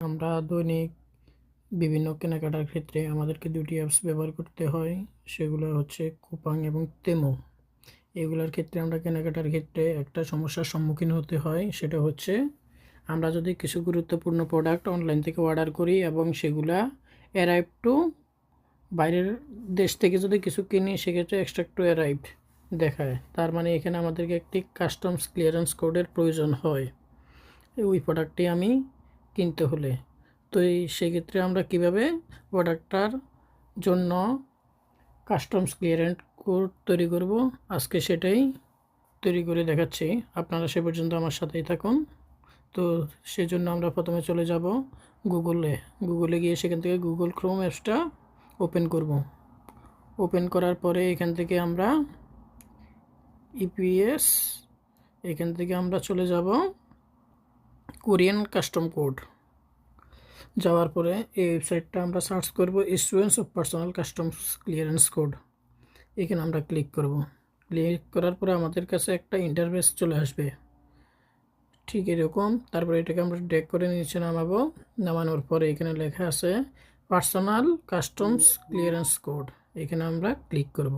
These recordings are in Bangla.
আমরা দৈনিক বিভিন্ন কেনাকাটার ক্ষেত্রে আমাদেরকে দুটি অ্যাপস ব্যবহার করতে হয়। সেগুলো হচ্ছে কুপাং এবং তেমো এগুলোর ক্ষেত্রে আমরা কেনাকাটার ক্ষেত্রে একটা সমস্যার সম্মুখীন হতে হয়। সেটা হচ্ছে, আমরা যদি কিছু গুরুত্বপূর্ণ প্রোডাক্ট অনলাইন থেকে অর্ডার করি এবং সেগুলা অ্যারাইভ টু বাইরের দেশ থেকে যদি কিছু কিনি, সেক্ষেত্রে এক্সট্রা টু অ্যারাইভ দেখায়। তার মানে এখানে আমাদেরকে একটি কাস্টমস ক্লিয়ারেন্স কোডের প্রয়োজন হয়। ওই প্রোডাক্টটি আমি কিনতে হলে। তো এই সেক্ষেত্রে আমরা কীভাবে প্রোডাক্টটার জন্য কাস্টমস ক্লিয়ারেন্স কোড তৈরি করব? আজকে সেটাই তৈরি করে দেখাচ্ছি। আপনারা সে পর্যন্ত আমার সাথেই থাকুন। তো সেজন্য আমরা প্রথমে চলে যাব গুগলে। গুগলে গিয়ে সেখান থেকে গুগল ক্রোম অ্যাপসটা ওপেন করব। ওপেন করার পরে এখান থেকে আমরা ইপিএস, এখান থেকে আমরা চলে যাব কোরিয়ান কাস্টম কোড। যাওয়ার পরে এই ওয়েবসাইটটা আমরা সার্চ করব issuance of personal customs clearance code. এখানে আমরা ক্লিক করব। ক্লিক করার পরে আমাদের কাছে একটা ইন্টারফেস চলে আসবে। ঠিক এরকম। তারপরে এটাকে আমরা ডেক করে নিচে নামাবো। নামানোর পরে এখানে লেখা আছে পার্সোনাল কাস্টমস ক্লিয়ারেন্স কোড। এখানে আমরা ক্লিক করব।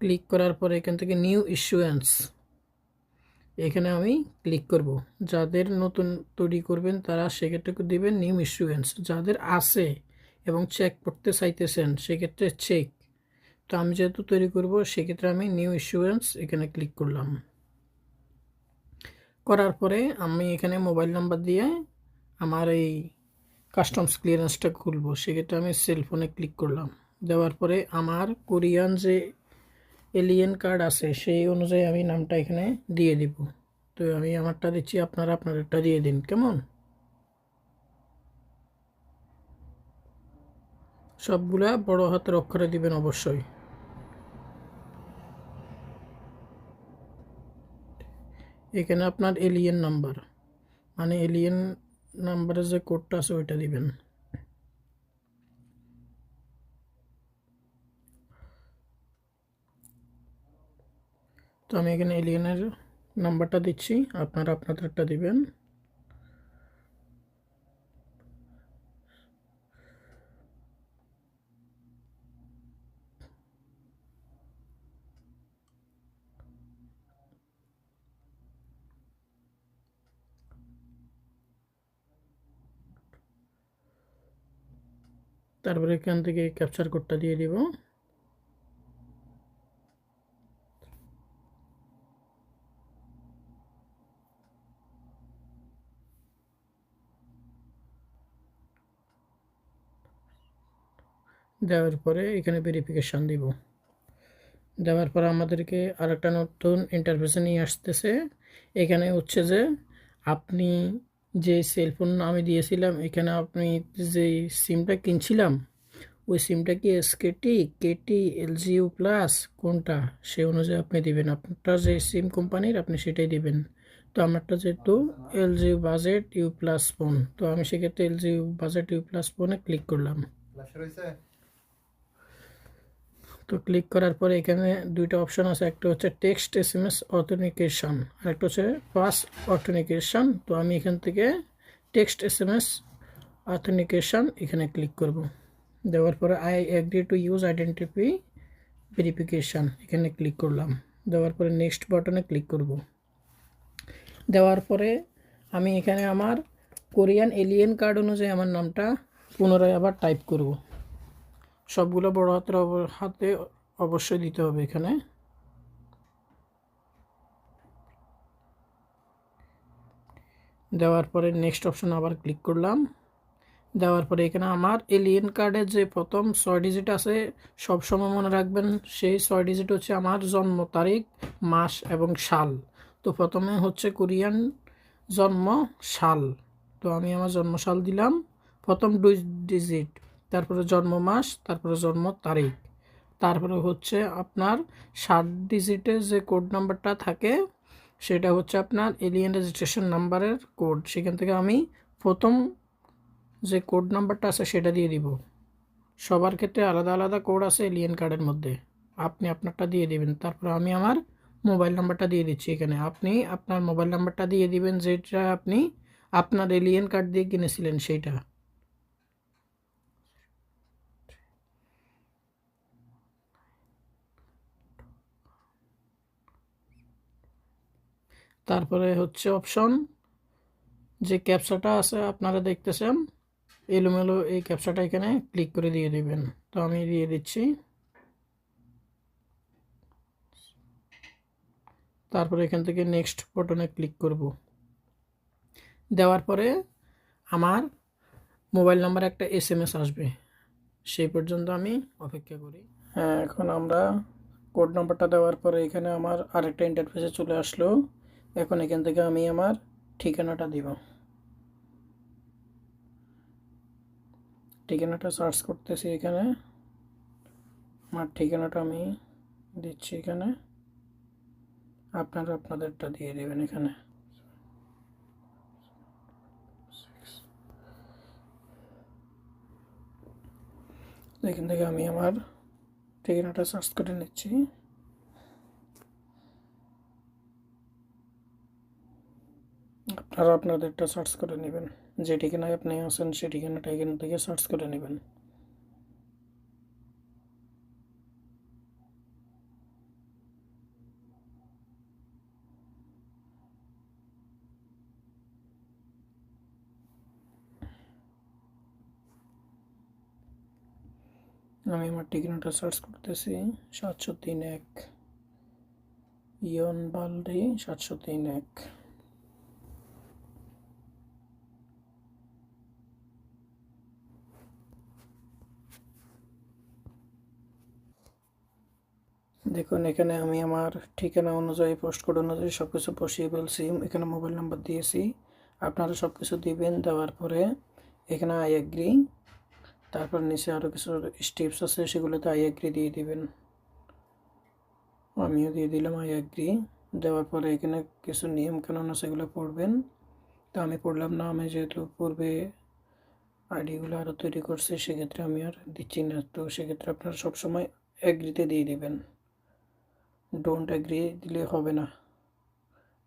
ক্লিক করার পরে এখান থেকে নিউ ইস্যুয়েন্স এখানে আমি ক্লিক করব। যাদের নতুন তৈরি করবেন তারা সেক্ষেত্রে দিবেন নিউ ইস্যুয়েন্স যাদের আছে এবং চেক করতে চাইতেছেন, সেক্ষেত্রে চেক তো আমি যেহেতু তৈরি করব, সেক্ষেত্রে আমি নিউ ইস্যুয়েন্স এখানে ক্লিক করলাম। করার পরে আমি এখানে মোবাইল নাম্বার দিয়ে আমার এই কাস্টমস ক্লিয়ারেন্সটা খুলবো। সেক্ষেত্রে আমি সেলফোনে ক্লিক করলাম। দেওয়ার পরে আমার কোরিয়ান যে এলিয়েন কার্ড আছে, সেই অনুযায়ী আমি নামটা এখানে দিয়ে দিব। তো আমি আমারটা দিচ্ছি, আপনারা আপনাদেরটা দিয়ে দিন, কেমন? সবগুলা বড় হাতের অক্ষরে দিবেন অবশ্যই। এখানে আপনার এলিয়েন নাম্বার মানে এলিয়েন নাম্বারের যে কোডটা আছে, ওইটা দিবেন। তো আমি এখানে এলিয়েনের নাম্বারটা দিচ্ছি। আপনারা আপনাদেরটা দিবেন। তারপরে এখান থেকে ক্যাপচার কোডটা দিয়ে দিব। দেওয়ার পরে এখানে ভেরিফিকেশান দিব। দেওয়ার পরে আমাদেরকে আরেকটা নতুন ইন্টারফেসে নিয়ে আসতেছে। এখানে হচ্ছে যে আপনি যে সেলফোন আমি দিয়েছিলাম, এখানে আপনি যে সিমটা কিনছিলাম, ওই সিমটা কি এসকেটি কেটি এলজিউ প্লাস কোনটা? সে অনুযায়ী আপনি দিবেন। আপনারটা যে সিম কোম্পানির আপনি সেটাই দিবেন। তো আমারটা যেহেতু এলজিউ বাজেট ইউ প্লাস ফোন তো আমি সেক্ষেত্রে এলজিউ বাজেট ইউ প্লাস ফোনে ক্লিক করলাম। তো ক্লিক করার পরে এখানে দুইটা অপশন আছে, একটা হচ্ছে text S M S authentication, আর একটা হচ্ছে পাস অথেন্টিকেশন। তো আমি এখান থেকে text S M S authentication এখানে ক্লিক করব। দেওয়ার পরে I agree to use identity verification এখানে ক্লিক করলাম। দেওয়ার পরে নেক্সট বাটনে ক্লিক করব। দেওয়ার পরে আমি এখানে আমার কোরিয়ান এলিয়েন কার্ড অনুযায়ী আমার নামটা পুনরায় আবার টাইপ করব। সবগুলো বড় হাতের হাতে অবশ্যই দিতে হবে এখানে। দেওয়ার পরে নেক্সট অপশন আবার ক্লিক করলাম। দেওয়ার পরে এখানে আমার এলিয়েন কার্ডের যে প্রথম ছয় ডিজিট আছে, সব সময় মনে রাখবেন সেই ছয় ডিজিট হচ্ছে আমার জন্ম তারিখ, মাস এবং সাল। তো প্রথমে হচ্ছে কোরিয়ান জন্ম সাল। তো আমি আমার জন্ম সাল দিলাম। প্রথম দুই ডিজিট তারপরে জন্ম মাস, তারপরে জন্ম তারিখ। তারপরে হচ্ছে আপনার সাত ডিজিটের যে কোড নাম্বারটা থাকে, সেটা হচ্ছে আপনার এলিয়েন রেজিস্ট্রেশন নাম্বারের কোড সেখান থেকে আমি প্রথম যে কোড নাম্বারটা আছে, সেটা দিয়ে দিব। সবার ক্ষেত্রে আলাদা আলাদা কোড আছে এলিয়েন কার্ডের মধ্যে। আপনি আপনারটা দিয়ে দিবেন। তারপরে আমি আমার মোবাইল নাম্বারটা দিয়ে দিচ্ছি এখানে। আপনি আপনার মোবাইল নাম্বারটা দিয়ে দিবেন, যেটা আপনি আপনার এলিয়েন কার্ড দিয়ে কিনেছিলেন, সেইটা। তারপরে হচ্ছে অপশন যে ক্যাপসাটা আছে আপনারা দেখতেছেন, এলোমেলো এই ক্যাপসাটা এখানে ক্লিক করে দিয়ে দিবেন। তো আমি দিয়ে দিচ্ছি। তারপরে এখান থেকে নেক্সট বটনে ক্লিক করব। দেওয়ার পরে আমার মোবাইল নাম্বার একটা এস এম এস আসবে। সেই পর্যন্ত আমি অপেক্ষা করি। হ্যাঁ এখন আমরা কোড নাম্বারটা দেওয়ার পরে এখানে আমার আরেকটা ইন্টারফেসে চলে আসলো। এখন এখান থেকে আমি আমার ঠিকানাটা দিব। ঠিকানাটা সার্চ করতেছি এখানে। আমার ঠিকানাটা আমি দিচ্ছি এখানে। আপনারা আপনাদেরটা দিয়ে দেবেন এখানে। এখান থেকে আমি আমার ঠিকানাটা সার্চ করে নিচ্ছি। আপনারা আপনাদেরটা সার্চ করে নেবেন যে ঠিকানায় আপনি আছেন সেই ঠিকানাটা এখান থেকে সার্চ করে নেবেন আমি আমার ঠিকানাটা সার্চ করতেছি সাতশো তিন এক ইয়ন বালডি সাতশো তিন এক দেখুন, এখানে আমি আমার ঠিকানা অনুযায়ী পোস্ট কোড অনুযায়ী সব কিছু বসিয়ে ফেলছি এখানে মোবাইল নাম্বার দিয়েছি। আপনারা সব কিছু দিবেন, দেওয়ার পরে এখানে আই এগ্রি তারপর নিচে আরও কিছু স্টেপস আছে, সেগুলোতে আই এগ্রি দিয়ে দিবেন। আমিও দিয়ে দিলাম আই এগ্রি দেওয়ার পরে এখানে কিছু নিয়ম কানুন সেগুলো পড়বেন। তো আমি পড়লাম না, আমি যেহেতু পূর্বে আইডিগুলো আরও তৈরি করছি, সেক্ষেত্রে আমি আর দিচ্ছি না। তো সেক্ষেত্রে আপনারা সবসময় অ্যাগ্রিতে দিয়ে দিবেন। ডোন্ট অ্যাগ্রি দিলে হবে না।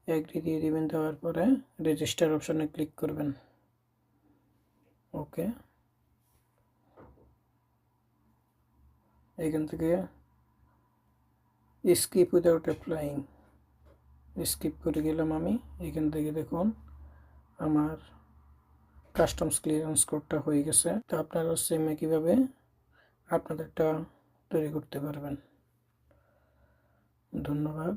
অ্যাগ্রি দিয়ে দিবেন দেওয়ার পরে রেজিস্টার অপশানে ক্লিক করবেন। ওকে এখান থেকে স্কিপ উইদাউট অ্যাপ্লাইং স্কিপ করে গেলাম আমি। এখান থেকে দেখুন আমার কাস্টমস ক্লিয়ারেন্স কোডটা হয়ে গেছে। তো আপনারা সেম একইভাবে আপনাদেরটা তৈরি করতে পারবেন। ধন্যবাদ।